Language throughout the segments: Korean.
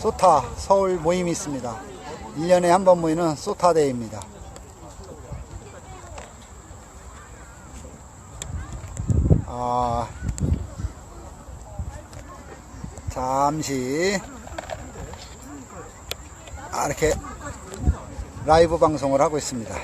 소타 서울 모임이 있습니다. 1년에 한 번 모이는 소타데이입니다. 아, 잠시 아, 이렇게 라이브 방송을 하고 있습니다.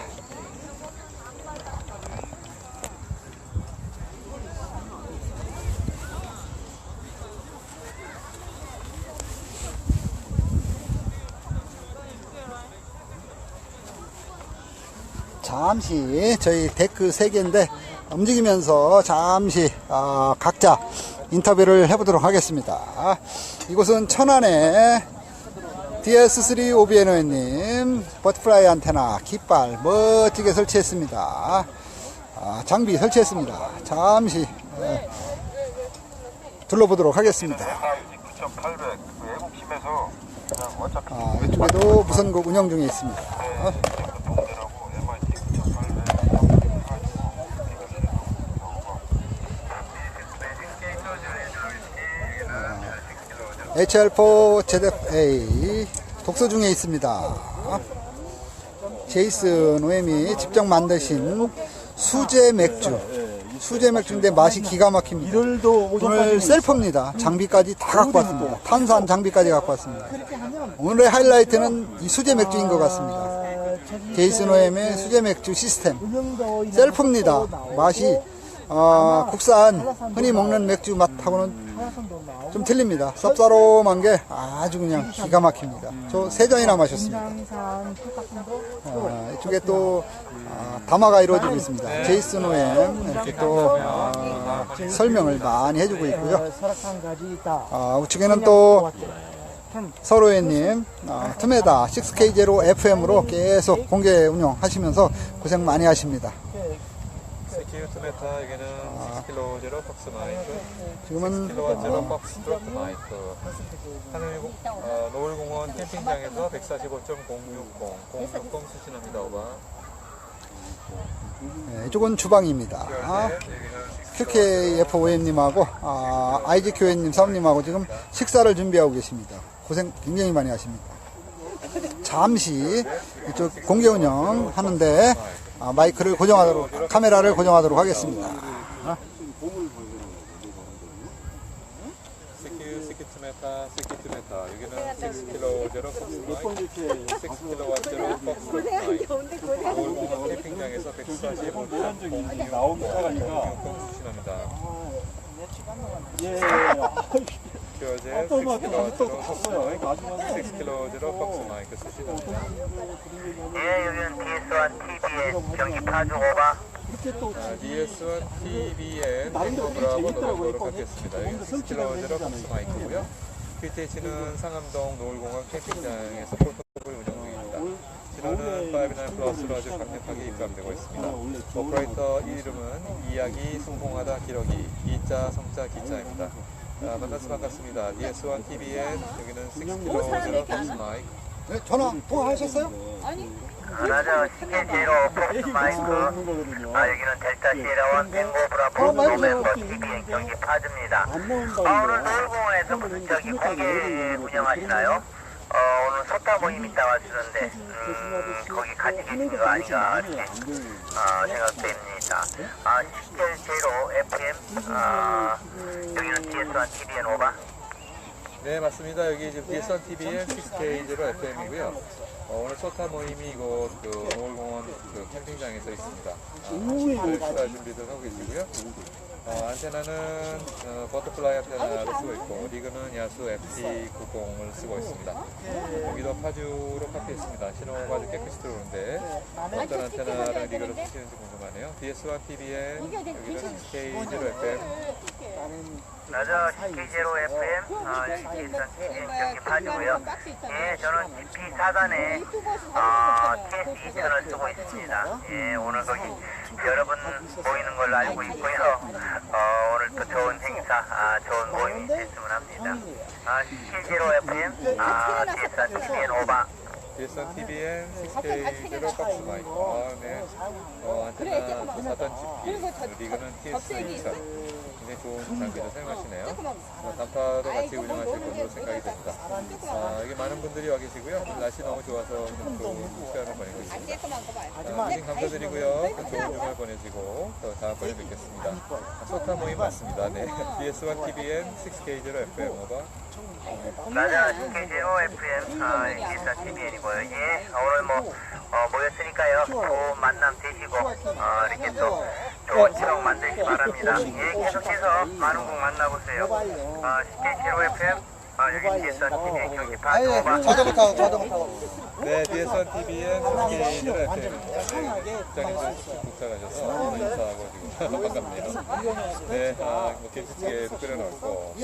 잠시 저희 데크 3개인데 움직이면서 잠시 아, 각자 인터뷰를 해보도록 하겠습니다. 이곳은 천안의 DS3 OBNO님 버트플라이 안테나 깃발 멋지게 설치했습니다. 아, 장비 설치했습니다. 잠시 예, 둘러보도록 하겠습니다. 9,800 외국심에서 그냥 어차피 아, 이쪽에도 무선국 운영 중에 있습니다. 동대라고 MIT 9,800 HR4 ZFA 독서 중에 있습니다. 제이슨 오엠이 직접 만드신 수제 맥주. 수제 맥주인데 맛이 기가 막힙니다. 오늘 셀프입니다. 장비까지 다 갖고 왔습니다. 탄산 장비까지 갖고 왔습니다. 오늘의 하이라이트는 이 수제 맥주인 것 같습니다. 제이슨 오엠의 수제 맥주 시스템. 셀프입니다. 맛이 어, 국산 흔히 먹는 맥주 맛하고는 좀 틀립니다. 쌉싸름한 게 아주 그냥 기가 막힙니다. 저 세 잔이나 마셨습니다. 아, 이쪽에 또 아, 담화가 이루어지고 있습니다. 제이슨 오엠 이렇게 또 아, 설명을 많이 해주고 있고요. 아, 우측에는 또 서로회님 아, 트메다 6K0FM으로 계속 공개 운영하시면서 고생 많이 하십니다. 세키유트 메타 여기는 6kg 제로 박스 마이크 지금은 6kg 제로 박스 트로트 마이크 하늘 어, 노을공원 캠핑장에서 145.060 060 수신합니다 오바 네, 이쪽은 주방입니다. 아, QKF5M님하고 아, IGQN님 사모님하고 지금 식사를 준비하고 계십니다. 고생 굉장히 많이 하십니다. 잠시 이쪽 공개 운영 하는데 아, 마이크를 고정하도록 카메라를 고정하도록 하겠습니다. 세키유 세키트 메타 세키트 메타. 여기는 6kg 제로 박스 마이크 6kg 제로 박스 트로트 마이크 노을공원 캠핑장에서 145.060 수신합니다. 예. 또 6kg 또 제로 갔어요. 마지막에 6kg 제로 박스 마이크 수신합니다 예, 여기는 DS1 TV의 경기 파주 오바 이렇게 또 아, DS1 TVN 나름대로 되게 탱커브라고. 노래도록 하겠습니다. 10kg 박스 마이크고요. QTH는 상암동 노을공원 캠핑장에서 포토볼 운영 중입니다. 진호는 5-9 플러스로 아주 강력하게 입감되고 있습니다. 오퍼레이터 이름은 이야기, 성공하다, 기러기, 이자, 성자, 기자입니다. 아, 만나서 반갑습니다. DS1 TVN 여기는 6kg 박스 마이크 네, 전화 통화하셨어요? 하나저 CK0 폭스 마이크. 아 여기는 델타 시에라원 탱고 브라보 멤버 TV의 경기 파주입니다. 아, 오늘 노을공원에서 무슨 저기 공개 운영하시나요? 어, 오늘 소타 모임 있다고 하시는데 음, 거기 같이 계신 거 아닌가 이렇게 어, 생각됩니다. 아, 시절 제로 FM 아, 여기는 DS1 TVN 오바 네 맞습니다. 여기 지금 DS1 TV의 6K0 FM이고요. 어, 오늘 소타 모임이 이곳 그 노을공원 그 캠핑장에서 있습니다. 아, 식사 준비도 하고 계시고요. 어, 안테나는 어, 버터플라이 안테나를 쓰고 있고 리그는 야수 FT90을 쓰고 있습니다. 여기도 파주로 카피했습니다. 신호가 아주 깨끗이 들어오는데 어떤 안테나랑 리그를 쓰시는지 궁금하네요. DS1 TV의 여기는 K0 FM 나저 CK0 FM 아, 여기 DS1 TVN 경기 파주고요. 예, 저는 GP 사단에 아, TS 2000을 쓰고 있습니다. 예, 오늘 거기 여러분 모이는 걸로 알고 있고요. 어, 오늘 또 좋은 행사, 아, 좋은 모임이 됐으면 합니다. 아, CK0 FM, 아, DS1 TVN 오바. DSN TVN 6K0 박스 마이크. 아, 네. 어, 안테나 또 4단 GP. 리그는 TS2000. 굉장히 좋은 장비를 사용하시네요. 어, 단파도 같이 운영하실 것으로 생각이 됩니다. 아, 분들이 와 계시고요. 날씨 너무 좋아서 좀 좋은 시간을 보내고 있습니다. 아, 네, 감사드리고요. 또 좋은 주말 보내시고 또 다음번에 뵙겠습니다. 아, 소타 모임 맞습니다. 네. DS1 TVN 6K0 FM 오버. 라자 CK0 FM 아, 일산 TVN이고요. 예, 오늘 뭐 어, 모였으니까요. 좋은 만남 되시고 어, 이렇게 또 좋은 추억 만드시기 바랍니다. 예, 계속해서 많은 곡 만나보세요. 어, CK0 FM 어, 여기 일산 TVN 경기 파도가 자전거 타고 네, DS1 TVN 6K0 FM. 직장에서 도착하셔서 인사하고 지금 반갑네요. 네, 아, 뭐 김치찌개도 끓여놓고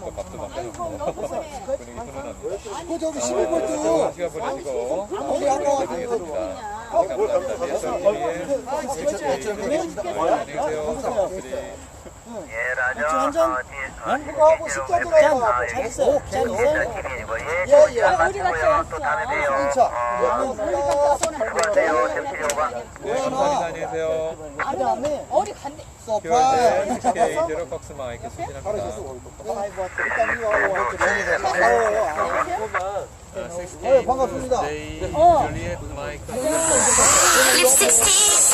또 밥도 만들어놓고 분위기 훈훈합니다. 그 저기 아, 좋은 시간 보내시고 감사드리겠습니다. 네, 감사합니다. DS1 TVN 6K0 안녕히 계세요. 우리 예, 라자 어, 그거 하고 십자도라고 찾으세요. 찾으세요. 예예. 어디 갔다. 왔어? 진짜. 안녕하세요. 그다음에 어디 갔네? 소파. 제로박스 마이크 수신합니다. 네, 반갑습니다. 어. 660